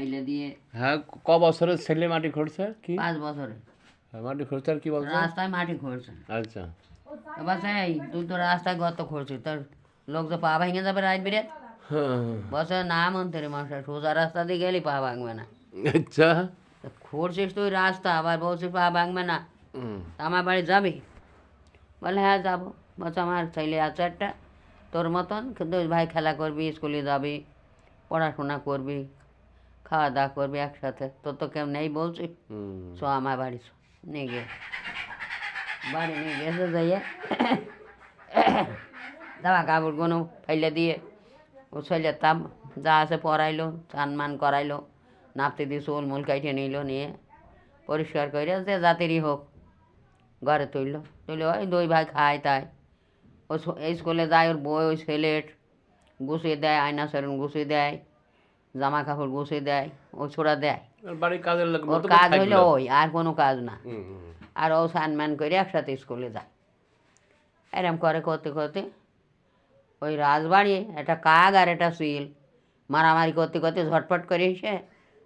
ফাইলে দিয়ে হ্যাঁ ক বছরের ছেলে মাটি খুঁড়ছে কি পাঁচ বছরে মাটি খুঁড়ছে আর কি বলছে রাস্তায় মাটি খুঁড়ছে আচ্ছা এবার এই তুই তো রাস্তায় গর্ত খুঁড়ছিস তোর লোক তো পা ভেঙে যাবে রাত বিরে বসে না মন্ত্রী মশাই সোজা রাস্তা দিয়ে গেলি পা ভাঙবে না আচ্ছা খুঁড়ছিস তুই রাস্তা আবার বলছিস পা ভাঙবে না। আমার বাড়ি যাবি বলে হ্যাঁ যাব বলছে আমার ছেলে আছে একটা তোর মতন কিন্তু ভাই খেলা করবি স্কুলে যাবি পড়াশোনা করবি খাওয়া দাওয়া করবি একসাথে তোর তো কেউ নেই বলছি হুম। সো আমার বাড়ি শো নিয়ে গে বাড়ি নিয়ে গেছে যাইয়ে জামা কাপড়গুলো ফেলে দিয়ে ও ছেলে তাম যা আছে পরাইলো চান মান করাইলো নাপতে দিয়ে চুল মুল কাইটে নিল নিয়ে পরিষ্কার করে যে জাতিরই হোক ঘরে তুললো তুলে ওই দুই ভাই খায় তাই ও স- এই স্কুলে যায় ওর বই ওই সেলেট গুছিয়ে দেয় আয়না সেরুন গুছিয়ে দেয় জামা কাপড় গুছিয়ে দেয় ও ছোড়া দেয়। আর বাড়ির কাজের ওর কাজ। হইল ওই আর কোনো কাজ না। আর ও সানম্যান করে একসাথে স্কুলে যায়। এরম করে করতে করতে ওই রাজবাড়ি একটা কাক আর একটা শিল মারামারি করতে করতে ঝটপট করে এসে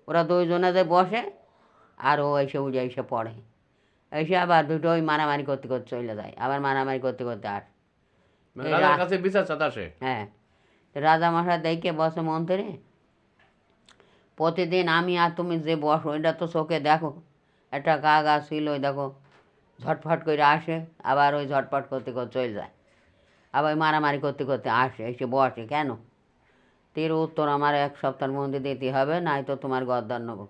ওরা দুইজনে যে বসে আর ও এসে উঠে এসে পড়ে। এসে আবার দুটো ওই মারামারি করতে করতে চলে যায় আবার মারামারি করতে করতে আস মানে হ্যাঁ। রাজা মশাই দেখে বসে মন্ত্রে প্রতিদিন আমি আর তুমি যে বসো এটা তো চোখে দেখো। একটা গা গা ছিল ওই দেখো ঝটফট করে আসে আবার ওই ঝটফট করতে করতে চলে যায়। আবার ওই মারামারি করতে করতে আসে এসে বসে। কেন? তীর উত্তর আমার এক সপ্তাহের মধ্যে দিতে হবে নাই তো তোমার গদ্দার নেব।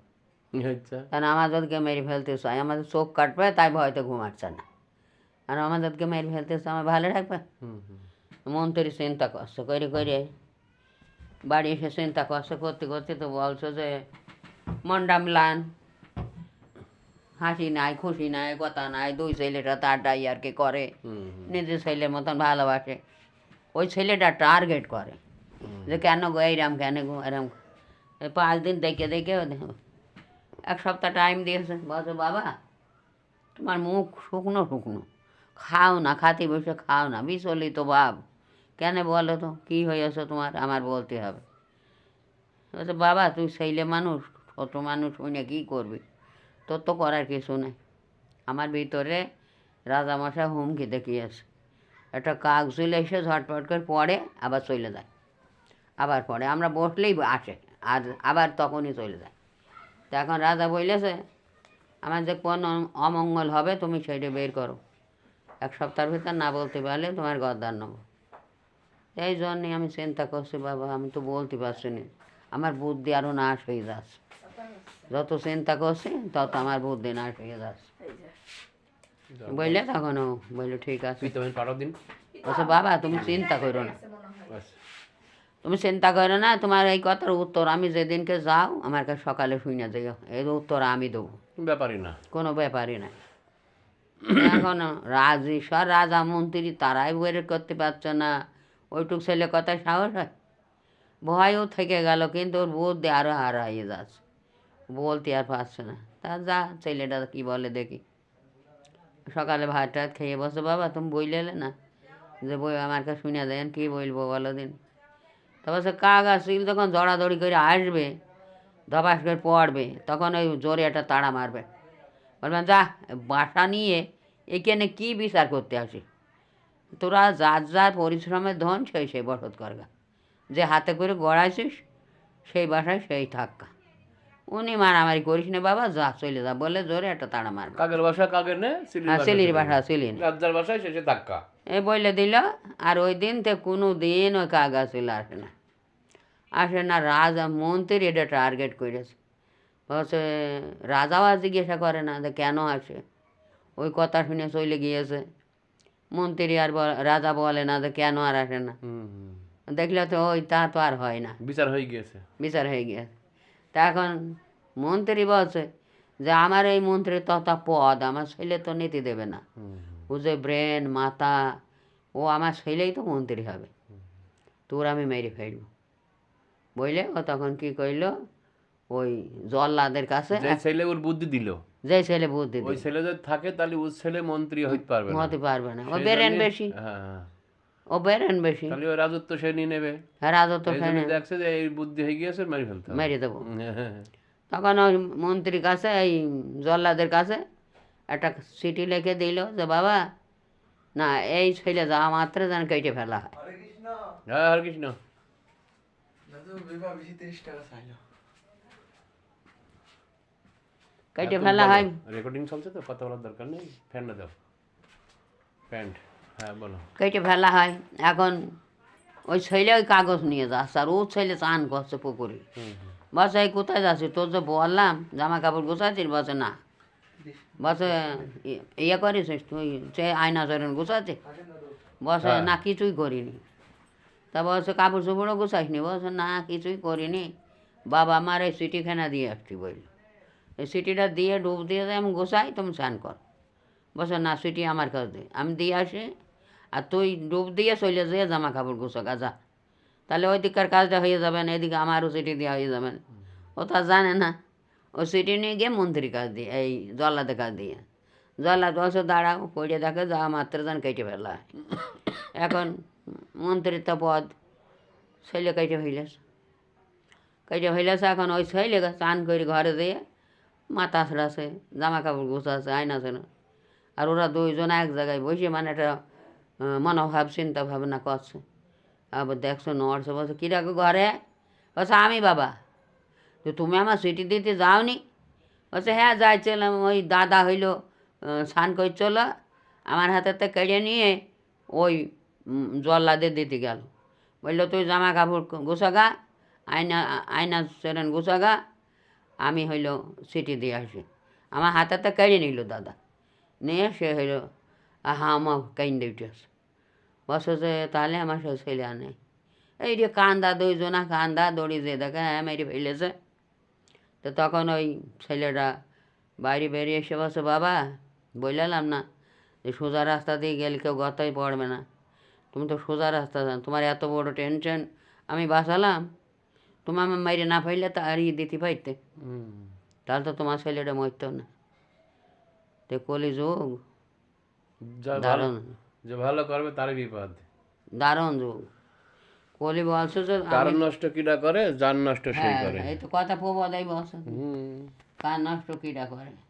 আচ্ছা। কারণ আমাদেরকে মেরে ফেলতে চাই আমাদের চোখ কাটবে তাই ভয়তে ঘুমাচ্ছে না। আর আমাদেরকে মেরে ফেলতে চাই আমার ভালো রাখবে হুম, হুম। মন্ত্রী চিন্তা করছে করে করে বাড়ি এসে চিন্তা করছে করতে করতে তো বলছো যে মন্ডাম লান হাসি নাই খুশি নাই কথা নাই দুই ছেলেটা তারটাই আর কি করে। নিজের ছেলের মতন ভালোবাসে। ওই ছেলেটা টার্গেট করে যে কেন গো এইরাম কেন গো এরম পাঁচ দিন দেখে দেখে এক সপ্তাহ টাইম দিয়েছে বলছে বাবা তোমার মুখ শুকনো শুকনো। খাও না খাতে বসে খাও না বিচলিত ভাব কেন বলো তো? কী হয়েছে তোমার? আমার বলতে হবে। বলছে, বাবা, তুই ছেলে মানুষ ছোট মানুষ শুনে কী করবি? তোর তো করার কিছু নেই। আমার ভিতরে রাজামশাই হুমকি দেখিয়েছে। একটা কাক চলে এসে ঝটপট করে পড়ে, আবার চলে যায়। আবার পড়ে। আমরা বসলেই আসে। আর আবার তখনই চলে যায়। তো এখন রাজা বলেছে, আমার যে কোন অমঙ্গল হবে, তুমি সেইটা বের করো। এক সপ্তাহের ভিতর না বলতে পারলে তোমার গদ্দার নেব। এই জন্যে আমি চিন্তা করছি বাবা আমি তো বলতে পারছি না। আমার বুদ্ধি আরও নাশ হয়ে যাচ্ছে। যত চিন্তা করছি তত আমার বুদ্ধি নাশ হয়ে যাচ্ছে। বললে তখন ও বলল ঠিক আছে। বাবা তুমি চিন্তা করো না। তুমি চিন্তা করো না তোমার এই কথার উত্তর আমি যেদিনকে যাও আমার কাছে সকালে শুনে যাইও। এর উত্তর আমি দেবো। ব্যাপারই না। কোনো ব্যাপারই নাই। এখন রাজেশ্বর রাজা মন্ত্রী তারাই বের করতে পারছে না। ওইটুক ছেলে কথায় সাহস হয়? ভয়ও থেকে গেল, কিন্তু ওর বুদ্ধি আরও হারাইয়ে যাচ্ছে। বলতে আর পারছে না। তা যা, ছেলেটা কি বলে দেখি। সকালে ভাত টাত খেয়ে বসে, বাবা, তুমি বইলে না? যে বই আমার কাছে শুনে দেন, কী বলব বলো দিন? তারপর সে কাক আসছিল, যখন জড়াদড়ি করে আসবে, ধপাস করে পড়বে, তখন ওই জোরে একটা তাড়া মারবে। বলবেন, যা, বাসা নিয়ে এখানে কি বিচার করতে আসি? তোরা যার যার পরিশ্রমের ধন সেই সেই বসত করগা যে হাতে করে গড়াইছিস সেই বাসায় সেই থাক্কা। উনি মারামারি করিস না বাবা যা চলে যা বলে জোরে একটা তাড়া মারবে কাকের বাসা কাকের নে? সিলির হ্যাঁ বাসা। বাসা সিলিন রাজ্জার বাসায় শেষে ধাক্কা এই বলে দিল আর ওই দিন তো কোনো দিন ওই কাগা ছিল আসে না। আসে না রাজা মন্ত্রী এটা টার্গেট করেছে। বলছে রাজাও আর জিজ্ঞাসা করে না যে কেন আসে? ওই কথা শুনে চলে গিয়েছে। মন্ত্রী আর রাজা বলে না যে কেন আর আসে না। দেখলে তো ওই তা তো আর হয় না। বিচার হয়ে গিয়েছে। বিচার হয়ে গিয়েছে। তা এখন মন্ত্রী বলছে যে আমার এই মন্ত্রী তথা পদ আমার ছেলে তো নীতি দেবে না। ও যে ব্রেন মাথা ও আমার ছেলেই তো মন্ত্রী হবে। তোর আমি মেরে ফেলব। বুঝলে ও তখন কি কইলো ওই জল্লাদের কাছে যে ছেলে ওর বুদ্ধি দিল। যে ছেলে বুদ্ধি ওই ছেলে যদি থাকে তাহলে ওর ছেলে মন্ত্রী হইতে পারবে না। হতে পারবে না। ও বেরেন বেশি। হ্যাঁ হ্যাঁ। ও বেরেন বেশি। তাহলে ওই রাজত্ব সে নিয়ে নেবে। হ্যাঁ রাজা তো এই জন্য দেখছে যে এই বুদ্ধি হয়ে গিয়েছে মারি ফেলতে হবে। মেরে দেবো। হ্যাঁ, হ্যাঁ। তখন ওই মন্ত্রীর কাছে এই জল্লাদের কাছে একটা চিঠি লিখে দিল যে বাবা না এই ছেলে যাওয়া মাত্র যেন কেটে ফেলা হয়। হরে কৃষ্ণ। হ্যাঁ হরে কৃষ্ণ। বিবাহ বেশি তিরিশ টাকা চাইলো। কেটে ফেলা হয় রেকর্ডিং চলছে তো কথা বলার দরকার নেই ফ্যান না দাও প্যান্ট হ্যাঁ বলো কেটে ফেলা হয় এখন ওই ছেলে ওই কাগজ নিয়ে যাচ্ছে আর ও ছেলে চান করছে পুকুরে বসে এই কোথায় যাচ্ছি তোর যে বললাম জামা কাপড় গুছাচ্ছিস বসে না বসে ইয়ে করেছিস তুই সে আয়না চরণ গুছাচ্ছিস বসে। না কিছুই করিনি তা বসে কাপড় চোপড়ও গুছাইনি বসে না কিছুই করিনি বাবা আমার এই চিঠিখানা দিয়ে আসছি বলল চিঠিটা দিয়ে ডুব দিয়ে আমি গোছাই, তুমি স্নান কর। বসে, না চিঠি আমার কাছে দে। আমি দিয়ে আসি, আর তুই ডুব দিয়ে চলে যেয়ে জামা কাপড় গুছো গাজা তাহলে ওই দিককার কাজটা হয়ে যাবে না, এদিকে আমারও চিঠি দেওয়া হয়ে যাবে ও তা জানে না। ও সিটি নিয়ে গিয়ে মন্ত্রীর কাজ দিয়ে, এই জল্লাদের কাজ দিয়ে। জল্লাদ বসে দাঁড়াও পড়ে দেখে যাওয়া মাত্র যান কেটে ফেলা এখন মন্ত্রীর তো পদ, ছেলে কেটে ফেলেছে। কেটে ফেলেছে, এখন ওই ছেলে চান করে ঘরে দিয়ে মাথা ছড়াছে জামা কাপড় গুছাছে আয়না আছে না। আর ওরা দুইজন এক জায়গায় বসে মানে একটা মনোভাব চিন্তা ভাবনা করছে। আবার দেখছ নড়ছে, বলছে, কী রাখো ঘরে? বলছে, আমি বাবা। তো তুমি আমার সিটি দিতে যাওনি? বলছে হ্যাঁ যাইছিলাম, ওই দাদা হইল স্নান করে চলো আমার হাতেতে কেড়ে নিয়ে ওই জল্লাদের দিতে গেল। বলল, তুই জামা কাপড় গুছাগা, আয়না আয়না সেরেন গুছাগা আমি হইল সিটি দিয়ে আসি। আমার হাতেতে কেড়ে নিল দাদা। নিয়ে সে হইল হা আমার কেন দিতেছে বসে যে, তাহলে আমার ছেলে আনে এই যে কান্দা দুইজনা, কান্দা দড়ি যে, দেখে হ্যাঁ মেরে ফেলেছে। তো তখন ওই ছেলেটা বাইরে বেরিয়ে এসে বসে, বাবা বললাম না যে সোজা রাস্তা দিয়ে গেলে কেউ গতাই পড়বে না। তুমি তো সোজা রাস্তা তোমার এত বড় টেনশন, আমি বাঁচালাম? তুমি আমার মাইরে না ফাইলে তা আর দিতে পাইতে। তাহলে তো তোমার ছেলেটা মরত না। তো কলি যোগ দারুণ। যে ভালো করবে তার বিপদ। দারুণ যোগ। কলি বলছো যে কারণ নষ্ট কিডা করে যার নষ্ট সেই হ্যাঁ করে। এই তো কথা প্রবাদাই বলছো। হুম। কার নষ্ট কিডা করে?